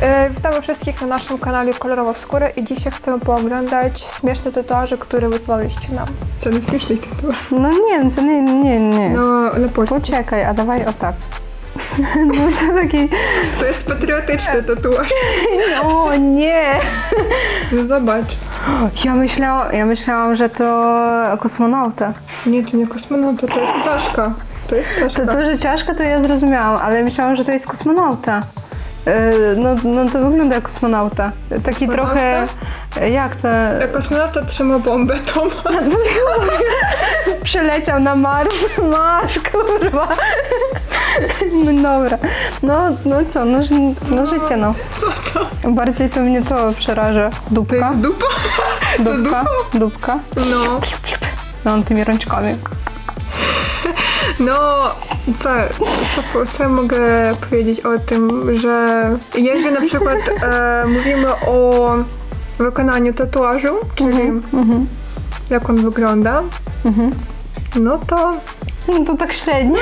E, Witamy wszystkich na naszym kanale Kolorowa Skóra i dzisiaj chcemy pooglądać śmieszne tatuaże, które wysłaliście nam. Co nie śmieszny tytuł? No nie, no to nie, nie, nie. No, na polsku. Poczekaj, a dawaj o tak. No to taki... To jest patriotyczny tatuaż. O nie! No zobacz. Ja myślałam, ja myślałam, że to kosmonauta. Nie, to nie kosmonauta, to jest czaszka. To jest czaszka. To, to, że ciężka, to ja zrozumiałam, ale myślałam, że to jest kosmonauta. E, No, no to wygląda jak kosmonauta. Taki trochę... Jak to... Jak kosmonauta trzyma bombę, to ma. Przeleciał na Mars. Masz, kurwa. No dobra. No, no co, no, ży- no życie no. Co to? Bardziej to mnie to przeraża. To Dupka. jest dupa? To Dupka. dupa? Dupka. No. No, tymi rączkami. No, co, co, co mogę powiedzieć o tym, że jeżeli na przykład e, mówimy o wykonaniu tatuażu, czyli Mhm. jak on wygląda, Mhm. no to No to tak średnio.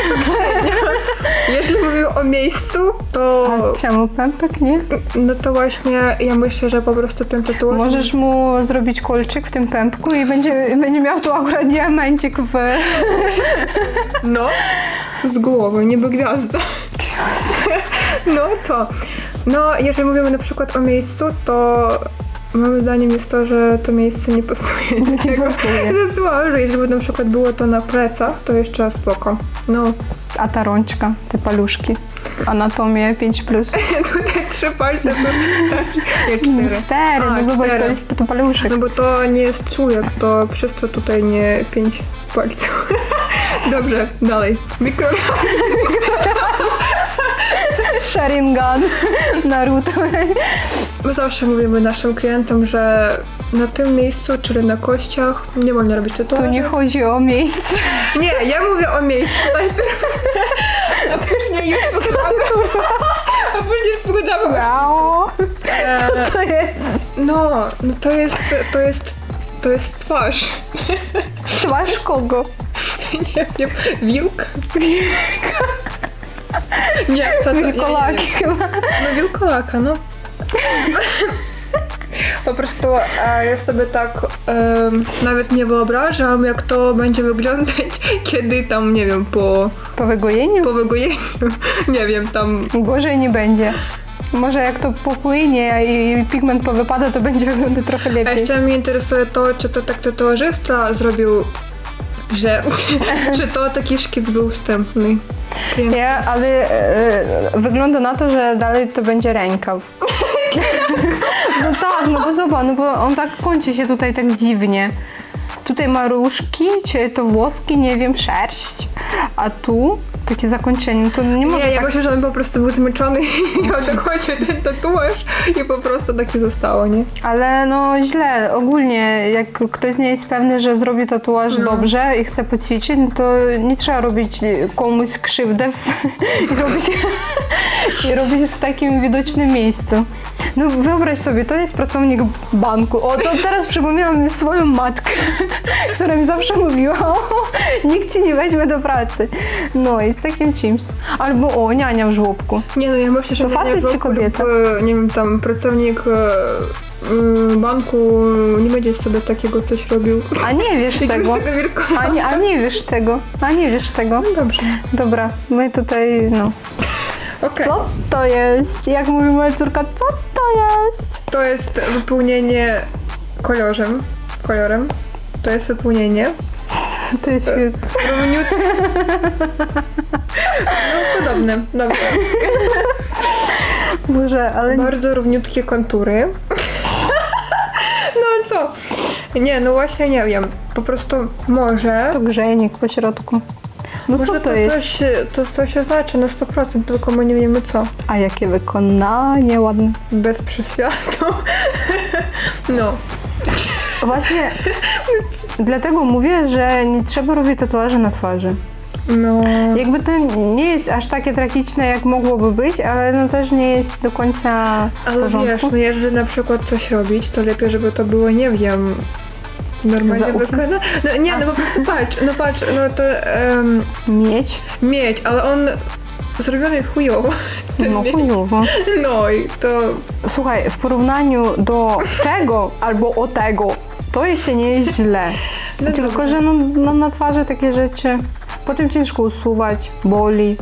jeżeli mówimy o miejscu, to A czemu pępek, nie? no to właśnie ja myślę, że po prostu ten tatuaż Możesz mu zrobić kolczyk w tym pępku i będzie, będzie miał tu akurat diamencik w... No, z głowy, niby gwiazda. No co? No, jeżeli mówimy na przykład o miejscu, to moim zdaniem jest to, że to miejsce nie pasuje do tego. Jeżeli by na przykład było to na plecach, to jeszcze spoko. No, A ta rączka, te paluszki. Anatomia 5+. Plus. tutaj trzy palce, to nie cztery. Cztery, A, no zobacz, cztery. to paluszek. No bo to nie jest czujek, to przez to tutaj nie pięć palców. Dobrze, dalej. Mikro... Sharingan, Naruto. My zawsze mówimy naszym klientom, że na tym miejscu, czyli na kościach, nie wolno robić Tu tatuaży. nie chodzi o miejsce. Nie, ja mówię o miejscu najpierw. A później już pogadamy. A później już pogadamy. Wow. E, To jest no, no to jest, to jest, to jest twarz. twarz kogo? Nie wiem, wilk? Nie, co to? Nie, nie, Wilkolaki nie. chyba. No wilkolaka, no. Po prostu e, ja sobie tak em, nawet nie wyobrażam, jak to będzie wyglądać, kiedy tam, nie wiem, po, Po wygojeniu? po wygojeniu, nie wiem, tam Gorzej nie będzie. Może jak to popłynie i pigment powypada, to będzie wyglądać trochę A lepiej. jeszcze mnie interesuje to, czy to tak tatuażysta zrobił, że czy to taki szkic był wstępny. Klient- Nie, ale e, wygląda na to, że dalej to będzie rękaw. no tak, no bo zobacz, no bo on tak kończy się tutaj tak dziwnie. Tutaj ma różki, czy to włoski, nie wiem, sześć. A tu takie zakończenie, to nie może Nie, ja tak... myślę, że on po prostu był zmęczony i miał dokończyć ten tatuaż i po prostu takie zostało, nie? Ale no źle, ogólnie jak ktoś nie jest pewny, że zrobi tatuaż No. dobrze i chce poćwiczyć, no to nie trzeba robić komuś krzywdę w, i, robić, i robić w takim widocznym miejscu. No wyobraź sobie, to jest pracownik banku. O, to teraz przypominam mi swoją matkę, która mi zawsze mówiła, o, nikt ci nie weźmie do pracy. No i z takim czymś. Albo o, niania w żłobku. Nie no, ja myślę, że To facet czy kobieta? lub, nie wiem, tam pracownik e, banku nie będzie sobie takiego coś robił. A nie wiesz Jakiegoś tego. tego. A nie, a nie wiesz tego, a nie wiesz tego. No dobrze. Dobra, my tutaj, no. Okej. Co to jest? Jak mówi moja córka, co to jest? To jest wypełnienie kolorem. Kolorem. To jest wypełnienie. To jest Równiutkie. No podobne. Dobrze. Boże, ale Bardzo równiutkie kontury. No co? Nie, no właśnie nie wiem. Po prostu może. to grzejnik po środku. No może co to jest? Coś, to coś oznacza na 100%, tylko my nie wiemy co. A jakie wykonanie ładne. Bez przyświatu. No. Właśnie dlatego mówię, że nie trzeba robić tatuaży na twarzy. No. Jakby to nie jest aż takie tragiczne, jak mogłoby być, ale no też nie jest do końca Ale porządku. wiesz, no jeżeli na przykład coś robić, to lepiej, żeby to było, nie wiem, normalnie Za wykonane. No nie, no po prostu patrz, no patrz, no to em, Mieć mieć, ale on zrobiony chujowo. No miecz. chujowo. No i to Słuchaj, w porównaniu do tego albo o tego, to jeszcze nie jest źle. No Tylko, dobrze. że no, no, na twarzy takie rzeczy potem ciężko usuwać, boli.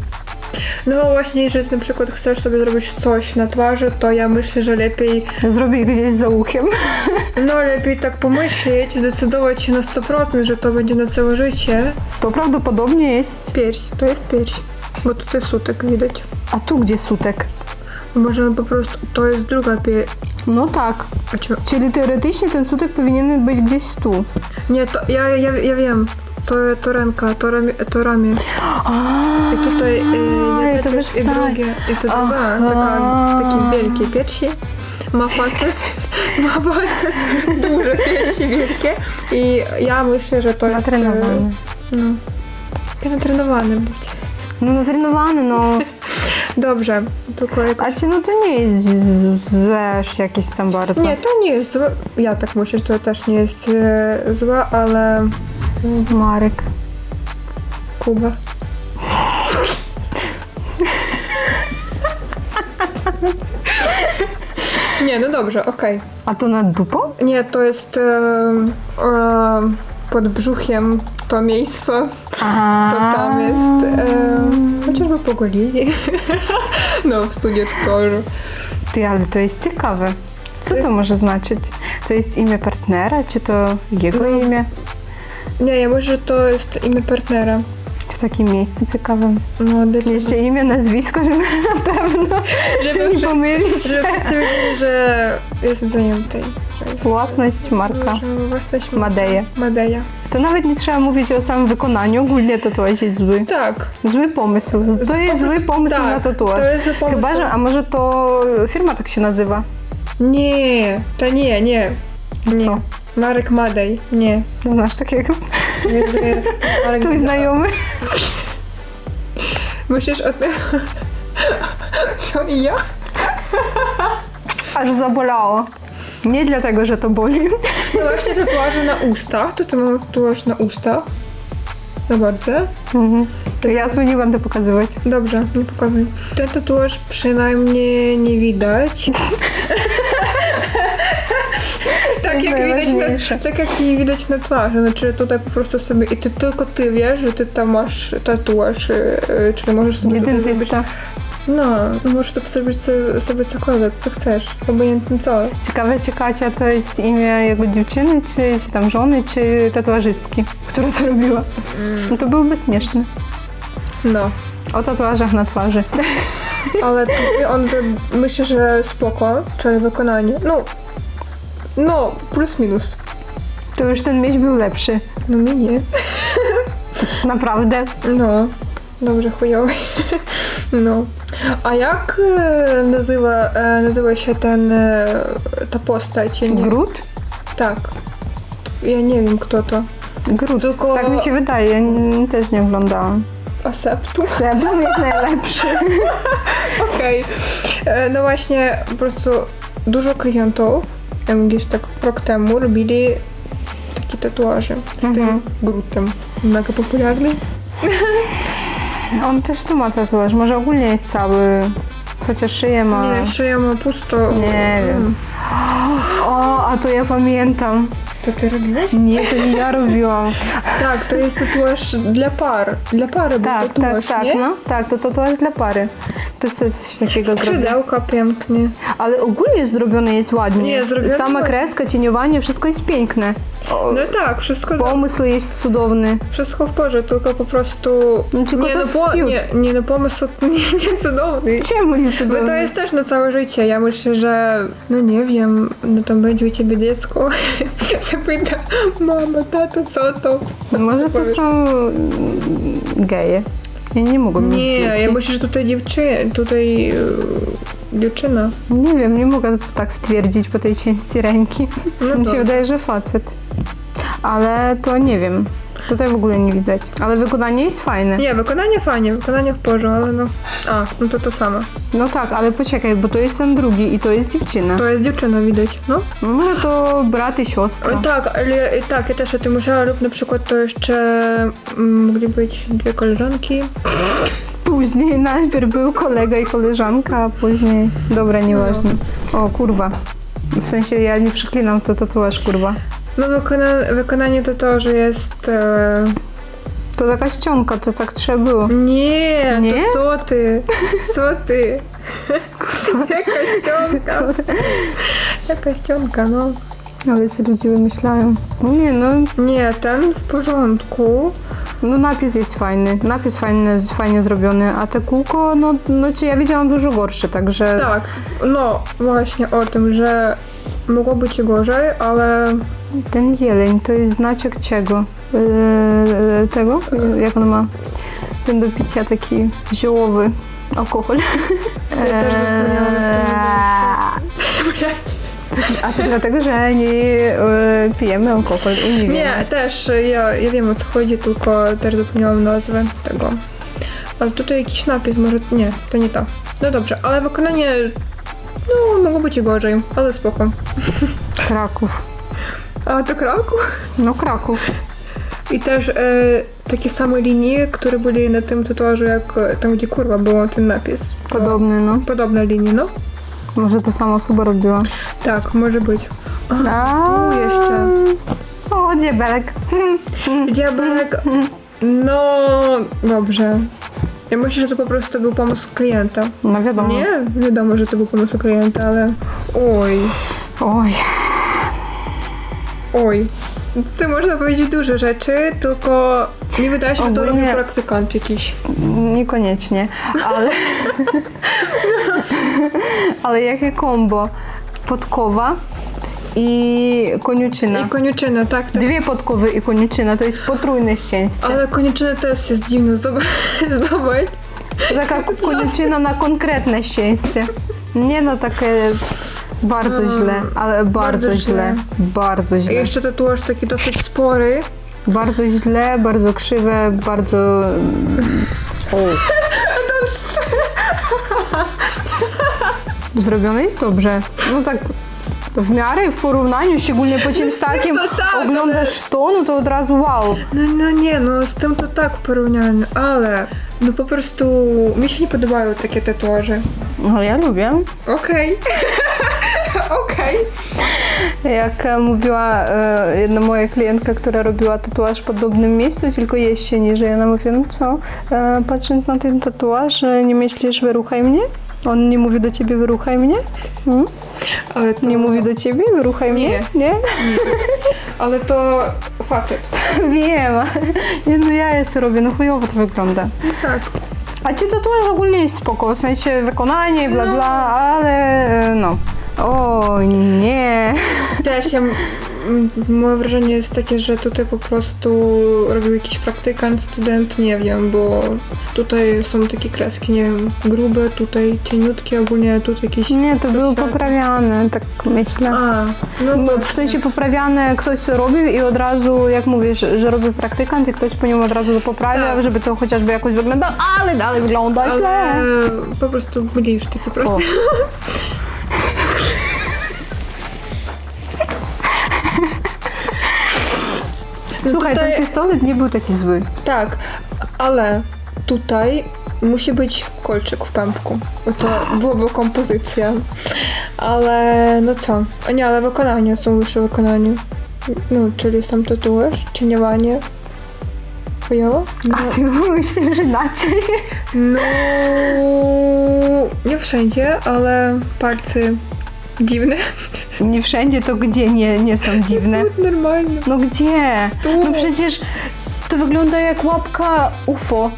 No właśnie, jeżeli na przykład chcesz sobie zrobić coś na twarzy, to ja myślę, że lepiej, Zrobić gdzieś za uchem. no lepiej tak pomyśleć, zdecydować się na 100%, że to będzie na całe życie. To prawdopodobnie jest... Pierś, to jest pierś, bo tutaj sutek widać. A tu gdzie sutek? Może po prostu, to jest druga pierś. No tak. A czy- Czyli teoretycznie ten sutek powinien być gdzieś tu. Nie, to ja, ja, ja wiem. To, to ręka, to ramię, to ramię. I tutaj y, jedna to pierś i wystaje. drugie. I to druga, taka, takie wielkie piersi. Ma facet, ma facet duże piersi wielkie. I ja myślę, że to jest... Natrenowany. y, No. Taki natrenowany być. No natrenowany, no. Dobrze, tylko jak... A czy no to nie jest złe jakieś tam bardzo. Nie, to nie jest złe. Ja tak myślę, że to też nie jest e, złe, ale Marek. Kuba. Nie, no dobrze, okej. A to nad dupą? Nie, to jest e, e, pod brzuchem to miejsce, Aha. to tam jest. E, chociażby pogolili. no, w studiu tworzy. Ty, ale to jest ciekawe. Co to może znaczyć? To jest imię partnera, czy to jego No. imię? Nie, ja myślę, że to jest imię partnera. W takim miejscu ciekawym. No, dla Jeszcze imię, nazwisko, żeby na pewno Żeby nie wszyscy- pomylić się. Żeby wszyscy wiedzieli, że jest jest- Własność Marka. własność Madeja. Madeja. To nawet nie trzeba mówić o samym wykonaniu, ogólnie tatuaż jest zły. Tak. Zły pomysł. To jest zły pomysł tak, na tatuaż. to jest zły pomysł. Chyba, że, a może to firma tak się nazywa? Nie, to nie, nie. Nie. Co? Marek Madej, nie. Znasz takiego? Nie, to jest Marek Twój znajomy? Myślisz o tym? Co i ja? Aż zabolało. Nie dlatego, że to boli. No właśnie tatuaże na ustach. To ty mam tatuaż na ustach. Zobaczcie. Mhm. To ja sobie nie będę pokazywać. Dobrze, nie pokazuj. Ten tatuaż przynajmniej nie widać. Tak, jak widać na, tak jak widać na twarzy. Znaczy tutaj po prostu sobie i ty tylko ty wiesz, że ty tam masz tatuaż, yy, czyli możesz sobie tutaj zrobić. dentysta. No, możesz to zrobić sobie, sobie cokolwiek, co chcesz. Obojętnie co. Ciekawe, czy Kasia to jest imię jego dziewczyny, czy, czy tam żony, czy tatuażystki, która to robiła. No to byłby śmieszny. No. O tatuażach na twarzy. Ale on myślę, że spoko, czyli wykonanie. No, no, plus minus. To już ten mieć był lepszy. No mi nie. Naprawdę. No, dobrze, chujowy. No. A jak e, nazywa, e, nazywa się ten, e, ta postać? Ja nie, Grut? tak. Ja nie wiem, kto to. Grut. Tylko- Tak mi się wydaje, ja n- też nie oglądałam. Aseptus. Sebum jest najlepszy. Okej. E, No właśnie, po prostu dużo klientów, wiem, gdzieś tak rok temu, robili takie tatuaże z Mhm. tym grutem. Mega popularny. On też tu ma tatuaż, może ogólnie jest cały. Chociaż szyję ma. Nie, szyja ma pusto. Nie wiem. Mm. O, a to ja pamiętam. To ty robiłeś? Nie, to nie ja robiłam. Tak, to jest tatuaż dla par. Dla pary był Tak, tak, tatuaż, tak, nie? no. Tak, to tatuaż dla pary. To jest coś takiego. Skrzydełka pięknie. Ale ogólnie zrobione jest ładnie. Nie, zrobione Sama ładnie. kreska, cieniowanie, wszystko jest piękne. No tak, wszystko, Pomysł jest cudowny. wszystko w porze, tylko po prostu... No, tylko nie, to no, po, fiut. nie, nie, no pomysł nie, nie cudowny. Czemu nie cudowny? Bo to jest też na całe życie. Ja myślę, że no nie wiem, no tam będzie u ciebie dziecko. Zapyta, mama, tato, co to? No, Może to powiesz? są mm, geje. Ja nie mieć Nie, dzieci. ja myślę, że tutaj dziewczyna, tutaj dziewczyna. Nie wiem, nie mogę tak stwierdzić po tej części ręki. No Mi się wydaje, że facet. Ale to nie wiem. Tutaj w ogóle nie widać. Ale wykonanie jest fajne. Nie, wykonanie fajnie, wykonanie w porze, ale no... A, no to to samo. No tak, ale poczekaj, bo to jest ten drugi i to jest dziewczyna. To jest dziewczyna, widać, no. No może to brat i siostra. O, tak, ale tak, ja też o tym myślałam, lub na przykład to jeszcze mm, mogli być dwie koleżanki. Później najpierw był kolega i koleżanka, a później... Dobra, nieważne. O, kurwa. W sensie ja nie przyklinam, to tatuaż, kurwa. No wykona- wykonanie tatuażu jest... E... To taka ściąga, to tak trzeba było. Nie, Nie? to co ty? Co ty? Jaka ściąga? Jaka ściąga, no. Ale sobie ludzie wymyślają. No nie, no, Nie, ten w porządku. No napis jest fajny. Napis fajny, fajnie zrobiony, a te kółko, no, no czy ja widziałam dużo gorsze, także... Tak, no właśnie o tym, że mogło być i gorzej, ale Ten jeleń to jest znaczek czego? Eee, tego? Jak on ma? Ten do picia taki ziołowy alkohol. Ja też zapomniałam, jak to A to dlatego, że nie e, pijemy alkohol i nie wiemy. Nie, też ja, ja wiem o co chodzi, tylko też zapomniałam nazwę tego. Ale tutaj jakiś napis, może nie, to nie to. No dobrze, ale wykonanie no mogło być i gorzej, ale spoko. Kraków. A to Kraków? No Kraków. I też e, takie same linie, które byli na tym tatuażu, jak e, tam gdzie kurwa było ten napis. Podobny, no. Podobne linie, no. Może to sama osoba robiła. Tak, może być. A tu jeszcze. O, dziebelek. Diabelek, no dobrze. Ja myślę, że to po prostu był pomysł klienta. No wiadomo. Nie, wiadomo, że to był pomysł klienta, ale oj, Oj. oj. Tutaj można powiedzieć dużo rzeczy, tylko nie wydaje się, że to Ogólnie- robił praktykant jakiś. Niekoniecznie, ale... ale jakie kombo? Podkowa i koniuczyna. I koniuczyna, tak, tak. Dwie podkowy i koniuczyna, to jest potrójne szczęście. Ale koniuczyna też jest dziwne, zobacz. zobacz. To taka koniuczyna na konkretne szczęście. Nie na takie bardzo Mm, źle, ale bardzo, bardzo źle. źle. Bardzo I źle. jeszcze tatuaż taki dosyć spory. Bardzo źle, bardzo krzywe, bardzo... O. Zrobione jest dobrze. No tak w miarę, w porównaniu, szczególnie po czymś takim No tak, oglądasz to, no to od razu wow. No, no nie, no z tym to tak porównane, ale no po prostu mi się nie podobają takie tatuaże. No ja lubię. Okej. Okej. Jak e, mówiła e, jedna moja klientka, która robiła tatuaż w podobnym miejscu, tylko jeszcze niżej, ona mówiła, no co, e, patrząc na ten tatuaż, nie myślisz, wyruchaj mnie? On nie mówi do ciebie, wyruchaj mnie? Hmm? Ale to... Nie mówi do ciebie, wyruchaj mnie? Nie? Ale to facet. Wiem. Nie, no ja je sobie robię, no chujowo to wygląda. Tak. A ci tatuaż ogólnie jest spoko, w sensie wykonanie, bla bla, ale e, no. O nie. Też ja, m, moje wrażenie jest takie, że tutaj po prostu robił jakiś praktykant, student, nie wiem, bo tutaj są takie kreski, nie wiem, grube, tutaj cieniutkie, ogólnie tutaj jakieś... Nie, to było poprawiane, tak myślę. A, no No, w sensie poprawiane ktoś co robił i od razu, jak mówisz, że robił praktykant i ktoś po nią od razu to poprawia, Tak. żeby to chociażby jakoś wyglądało, ale dalej wygląda źle. Ale po prostu byli już takie proste. Słuchaj, tutaj- ten pistolet nie był taki zły. Tak, ale tutaj musi być kolczyk w pępku, bo to byłoby kompozycja. Ale no co? A nie, ale wykonanie są wyższe wykonanie. No, czyli sam tatuaż, cieniowanie. Chujowo? No, A ty myślisz inaczej? no, nie wszędzie, ale palce dziwne. Nie wszędzie, to gdzie nie, nie są dziwne? Normalnie. No gdzie? Tu. No przecież to wygląda jak łapka UFO,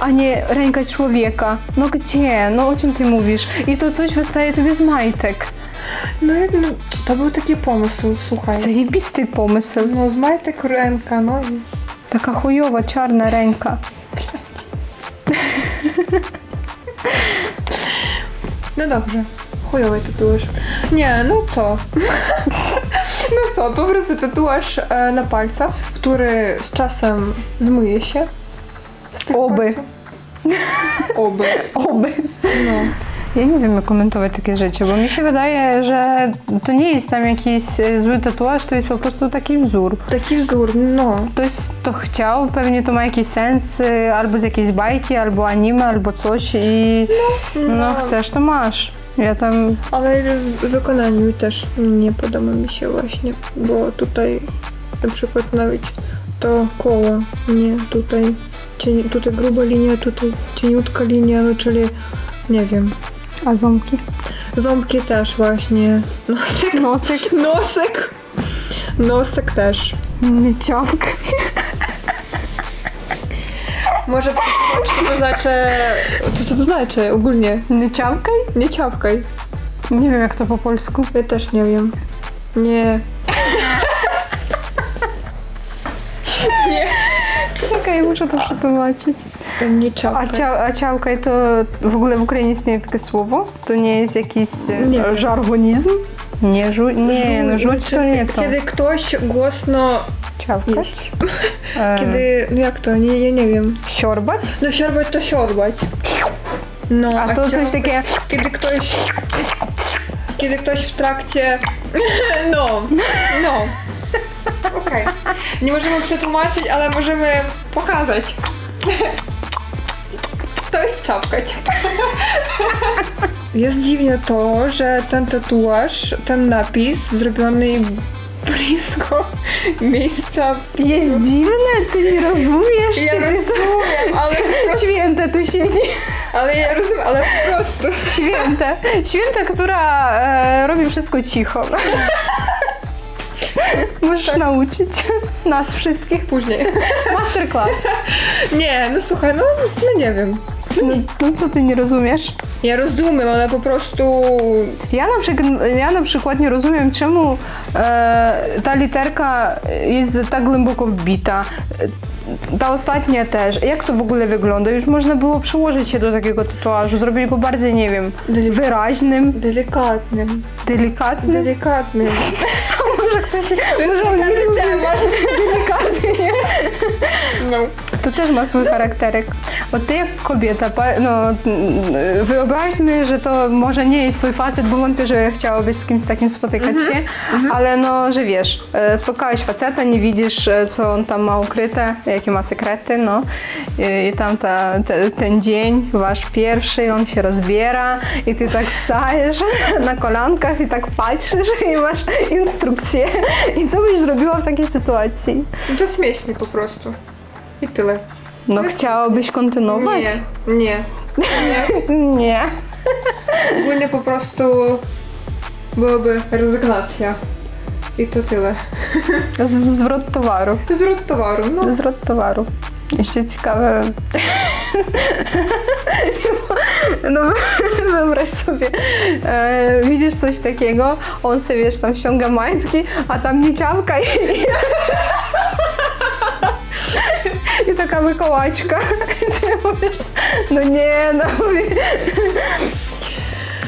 a nie ręka człowieka. No gdzie? No o czym ty mówisz? I to coś wystaje tobie z majtek. No, jak- no to był taki pomysł, słuchaj. Zajebisty pomysł. No z majtek ręka, no i Taka chujowa, czarna ręka. No dobrze. Chujowy tatuaż. Nie, no co? no co, po prostu tatuaż e, na palcach, który z czasem zmyje się. Z tych Oby. palców. Oby. Oby. No. Ja nie wiem, jak komentować takie rzeczy, bo mi się wydaje, że to nie jest tam jakiś e, zły tatuaż, to jest po prostu taki wzór. Taki wzór, no. Ktoś to chciał, pewnie to ma jakiś sens, y, albo z jakiejś bajki, albo anime, albo coś i no, no. Ja tam, Ale w wykonaniu też nie podoba mi się właśnie, bo tutaj na przykład nawet to koło, nie tutaj, cień, tutaj gruba linia, tutaj cieniutka linia, no czyli nie wiem. a ząbki? Ząbki też właśnie, nosek, Nosek, nosek, nosek też. nie ciąg. Może co to znaczy, to co to znaczy ogólnie? Nie ciałkaj? Nie ciapkaj. Nie wiem, jak to po polsku. Ja też nie wiem. Nie. nie. Czekaj, muszę to przetłumaczyć. Nie A, ciapkaj. cia, a ciałkaj to w ogóle w Ukrainie istnieje takie słowo? To nie jest jakiś e, Nie wiem. żargonizm? Nie, żu, nie, no rzuć to Czyli nie to. Kiedy ktoś głośno Ciałkać? E, Kiedy, no jak to, nie, ja nie wiem. Siorbać? No siorbać to siorbać. No, A to coś ciapkać- takie... Kiedy ktoś... Kiedy ktoś w trakcie... No, no. Okej. Nie możemy przetłumaczyć, ale możemy pokazać. To jest czapkać. Jest dziwne to, że ten tatuaż, ten napis zrobiony blisko miejsca... Jest dziwne, ty nie rozumiesz? Ja ty- rozumiem, ale, Święte tu siedzi. ale ja rozumiem, ale po prostu... Święte. Święte, która e, robi wszystko cicho. Możesz nauczyć nas wszystkich. Później. Masterclass. Nie, no słuchaj, no, no nie wiem. No, no co ty nie rozumiesz? Ja rozumiem, ale po prostu... Ja na, przykład, ja na przykład nie rozumiem, czemu e, ta literka jest tak głęboko wbita. E, Ta ostatnia też. Jak to w ogóle wygląda? Już można było przyłożyć się do takiego tatuażu, zrobić go bardziej, nie wiem, Delikatnym. wyraźnym, Delikatnym. delikatnym. Delikatnym. Może ktoś, może on delikatny temat. delikatnie. No. To też ma swój charakterek. Bo ty jak kobieta, no mm, wyobraźmy, że to może nie jest twój facet, bo wątpię, że chciałabyś z kimś takim spotykać się, ale no, że wiesz, e, spotkałeś faceta, nie widzisz, e, co on tam ma ukryte, jakie ma sekrety, no i, i tam ta, te, ten dzień, wasz pierwszy, on się rozbiera i ty tak stajesz na kolankach i tak patrzysz i masz instrukcję. I co byś zrobiła w takiej sytuacji? No To śmiesznie po prostu. I tyle. No chciałabyś kontynuować? Nie, nie. Nie. Nie. Ogólnie po prostu byłaby rezygnacja. I to tyle. Z- Zwrot towaru. Zwrot towaru, no. Zwrot towaru. Jeszcze ciekawe. No wyobraź sobie, e, widzisz coś takiego, on sobie wiesz, tam ściąga majtki, a tam nieciałka i, i taka mykołaczka. I ty mówisz,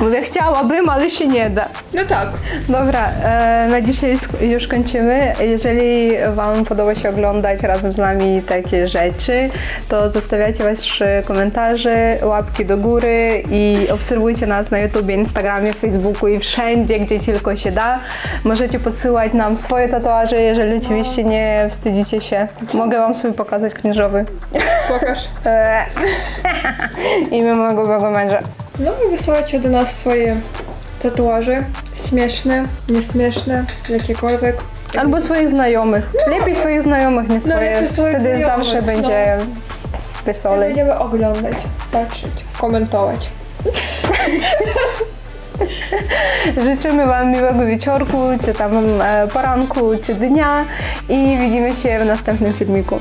mówię, chciałabym, ale się nie da. No tak. Dobra, e, na dzisiaj już kończymy. Jeżeli Wam podoba się oglądać razem z nami takie rzeczy, to zostawiajcie Wasze komentarze, łapki do góry i obserwujcie nas na YouTube, Instagramie, Facebooku i wszędzie, gdzie tylko się da. Możecie podsyłać nam swoje tatuaże, jeżeli oczywiście nie wstydzicie się. Mogę Wam swój pokazać krężowy. Pokaż. E, imię mojego byłego męża. No i wysyłajcie do nas swoje tatuaże. Śmieszne, nieśmieszne, jakiekolwiek. Albo swoich znajomych. Lepiej swoich znajomych, nie swoje. lepiej swoich Wtedy znajomych, zawsze no. będzie wesolej. będziemy oglądać, patrzeć, komentować. Życzymy Wam miłego wieczorku, czy tam e, poranku, czy dnia i widzimy się w następnym filmiku.